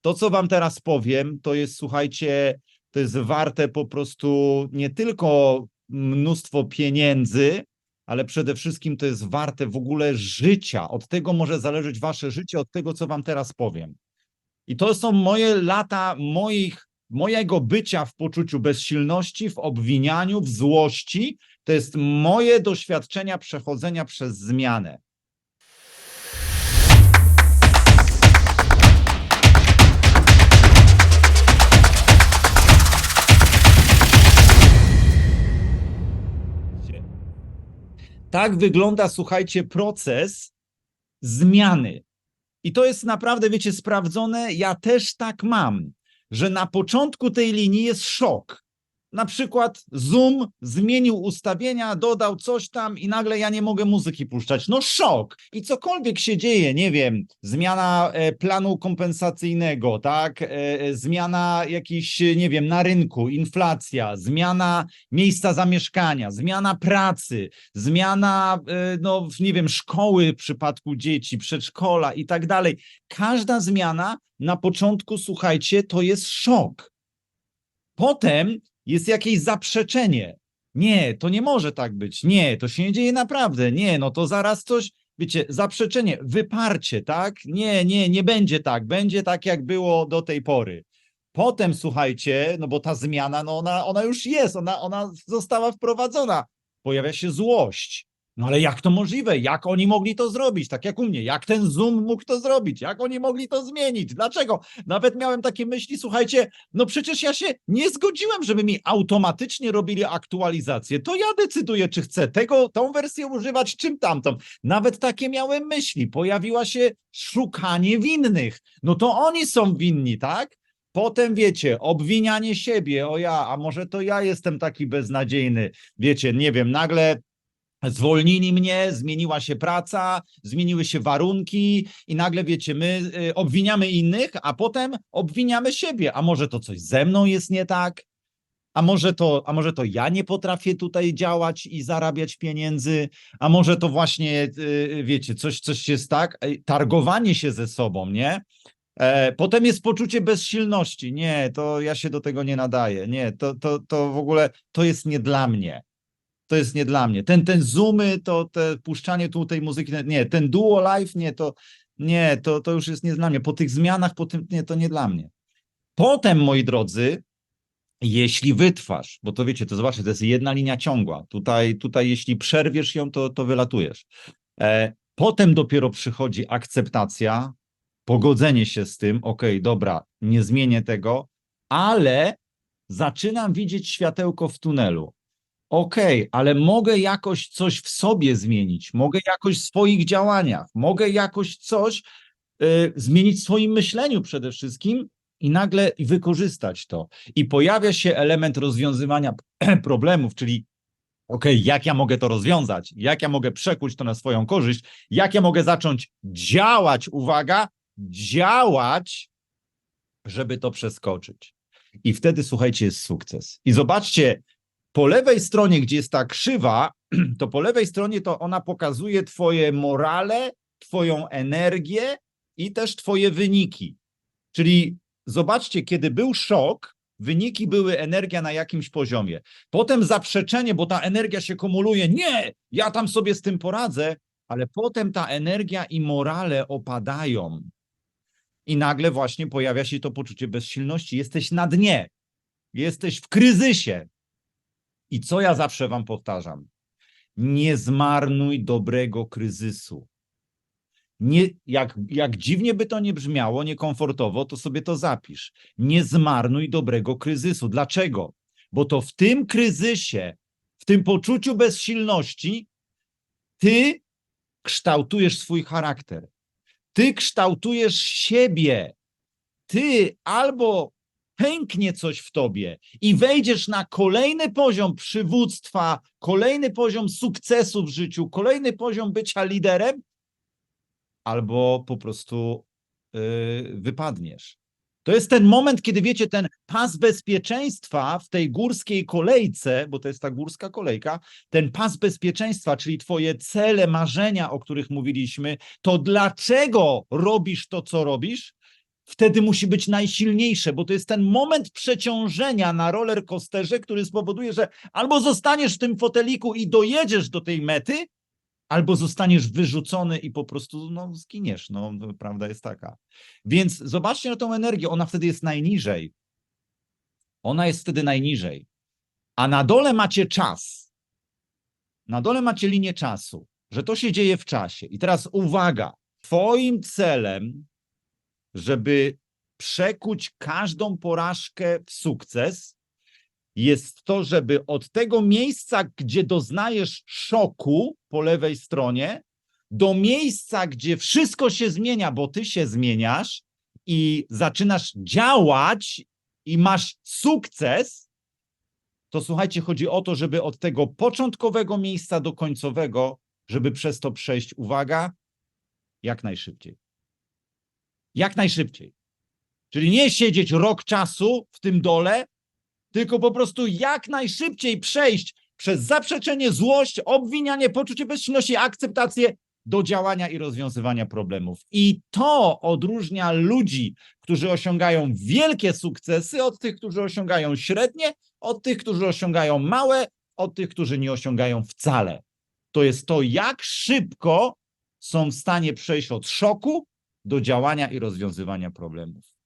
to, co wam teraz powiem, to jest, słuchajcie, to jest warte po prostu nie tylko mnóstwo pieniędzy, ale przede wszystkim to jest warte w ogóle życia. Od tego może zależeć wasze życie, od tego, co wam teraz powiem. I to są moje lata moich, mojego bycia w poczuciu bezsilności, w obwinianiu, w złości. To jest moje doświadczenia przechodzenia przez zmianę. Tak wygląda, słuchajcie, proces zmiany. I to jest naprawdę, wiecie, sprawdzone. Ja też tak mam, że na początku tej linii jest szok. Na przykład Zoom zmienił ustawienia, dodał coś tam i nagle ja nie mogę muzyki puszczać. No szok! I cokolwiek się dzieje, nie wiem, zmiana e, planu kompensacyjnego, tak, e, e, zmiana jakiś, nie wiem, na rynku, inflacja, zmiana miejsca zamieszkania, zmiana pracy, zmiana, no nie wiem, szkoły w przypadku dzieci, przedszkola i tak dalej. Każda zmiana na początku, słuchajcie, to jest szok. Potem jest jakieś zaprzeczenie. Nie, to nie może tak być. Nie, to się nie dzieje naprawdę. Nie, no to zaraz coś, wiecie, zaprzeczenie, wyparcie, tak? Nie, nie, nie będzie tak. Będzie tak, jak było do tej pory. Potem, słuchajcie, no bo ta zmiana, no ona, ona już jest, ona, ona została wprowadzona. Pojawia się złość. No ale jak to możliwe? Jak oni mogli to zrobić? Tak jak u mnie. Jak ten Zoom mógł to zrobić? Jak oni mogli to zmienić? Dlaczego? Nawet miałem takie myśli, słuchajcie, no przecież ja się nie zgodziłem, żeby mi automatycznie robili aktualizację. To ja decyduję, czy chcę tego, tą wersję używać, czym tamtą. Nawet takie miałem myśli. Pojawiła się szukanie winnych. No to oni są winni, tak? Potem wiecie, obwinianie siebie, o ja, a może to ja jestem taki beznadziejny. Wiecie, nie wiem, nagle zwolnili mnie, zmieniła się praca, zmieniły się warunki i nagle wiecie, my y, obwiniamy innych, a potem obwiniamy siebie. A może to coś ze mną jest nie tak? A może to, a może to ja nie potrafię tutaj działać i zarabiać pieniędzy? A może to właśnie, y, wiecie, coś, coś jest tak? Targowanie się ze sobą, nie? E, Potem jest poczucie bezsilności. Nie, to ja się do tego nie nadaję. Nie, to, to, to w ogóle to jest nie dla mnie to jest nie dla mnie. Ten, ten zoomy, to te puszczanie tu tej muzyki, nie, ten duo live, nie, to nie, to, to już jest nie dla mnie. Po tych zmianach, po tym, nie, to nie dla mnie. Potem, moi drodzy, jeśli wytrwasz, bo to wiecie, to zobaczcie, to jest jedna linia ciągła. Tutaj, tutaj jeśli przerwiesz ją, to, to wylatujesz. E, potem dopiero przychodzi akceptacja, pogodzenie się z tym, ok, dobra, nie zmienię tego, ale zaczynam widzieć światełko w tunelu. Okej, ale mogę jakoś coś w sobie zmienić, mogę jakoś w swoich działaniach, mogę jakoś coś y, zmienić w swoim myśleniu przede wszystkim i nagle wykorzystać to. I pojawia się element rozwiązywania problemów, czyli okej, jak ja mogę to rozwiązać, jak ja mogę przekuć to na swoją korzyść, jak ja mogę zacząć działać, uwaga, działać, żeby to przeskoczyć. I wtedy, słuchajcie, jest sukces. I zobaczcie, po lewej stronie, gdzie jest ta krzywa, to po lewej stronie to ona pokazuje twoje morale, twoją energię i też twoje wyniki. Czyli zobaczcie, kiedy był szok, wyniki były energia na jakimś poziomie. Potem zaprzeczenie, bo ta energia się kumuluje. Nie, ja tam sobie z tym poradzę, ale potem ta energia i morale opadają. I nagle właśnie pojawia się to poczucie bezsilności. Jesteś na dnie. Jesteś w kryzysie. I co ja zawsze wam powtarzam? Nie zmarnuj dobrego kryzysu. Nie, jak, jak dziwnie by to nie brzmiało, niekomfortowo, to sobie to zapisz. Nie zmarnuj dobrego kryzysu. Dlaczego? Bo to w tym kryzysie, w tym poczuciu bezsilności, ty kształtujesz swój charakter. Ty kształtujesz siebie. Ty albo pęknie coś w tobie i wejdziesz na kolejny poziom przywództwa, kolejny poziom sukcesu w życiu, kolejny poziom bycia liderem, albo po prostu yy, wypadniesz. To jest ten moment, kiedy wiecie, ten pas bezpieczeństwa w tej górskiej kolejce, bo to jest ta górska kolejka, ten pas bezpieczeństwa, czyli twoje cele, marzenia, o których mówiliśmy, to dlaczego robisz to, co robisz, wtedy musi być najsilniejsze, bo to jest ten moment przeciążenia na roller coasterze, który spowoduje, że albo zostaniesz w tym foteliku i dojedziesz do tej mety, albo zostaniesz wyrzucony i po prostu no, zginiesz. No, no, prawda jest taka. Więc zobaczcie na tą energię, ona wtedy jest najniżej. Ona jest wtedy najniżej. A na dole macie czas. Na dole macie linię czasu, że to się dzieje w czasie. I teraz uwaga, twoim celem, żeby przekuć każdą porażkę w sukces, jest to, żeby od tego miejsca, gdzie doznajesz szoku po lewej stronie, do miejsca, gdzie wszystko się zmienia, bo ty się zmieniasz i zaczynasz działać i masz sukces, to słuchajcie, chodzi o to, żeby od tego początkowego miejsca do końcowego, żeby przez to przejść, uwaga, jak najszybciej. Jak najszybciej. Czyli nie siedzieć rok czasu w tym dole, tylko po prostu jak najszybciej przejść przez zaprzeczenie, złość, obwinianie, poczucie bezsilności, akceptację do działania i rozwiązywania problemów. I to odróżnia ludzi, którzy osiągają wielkie sukcesy, od tych, którzy osiągają średnie, od tych, którzy osiągają małe, od tych, którzy nie osiągają wcale. To jest to, jak szybko są w stanie przejść od szoku do działania i rozwiązywania problemów.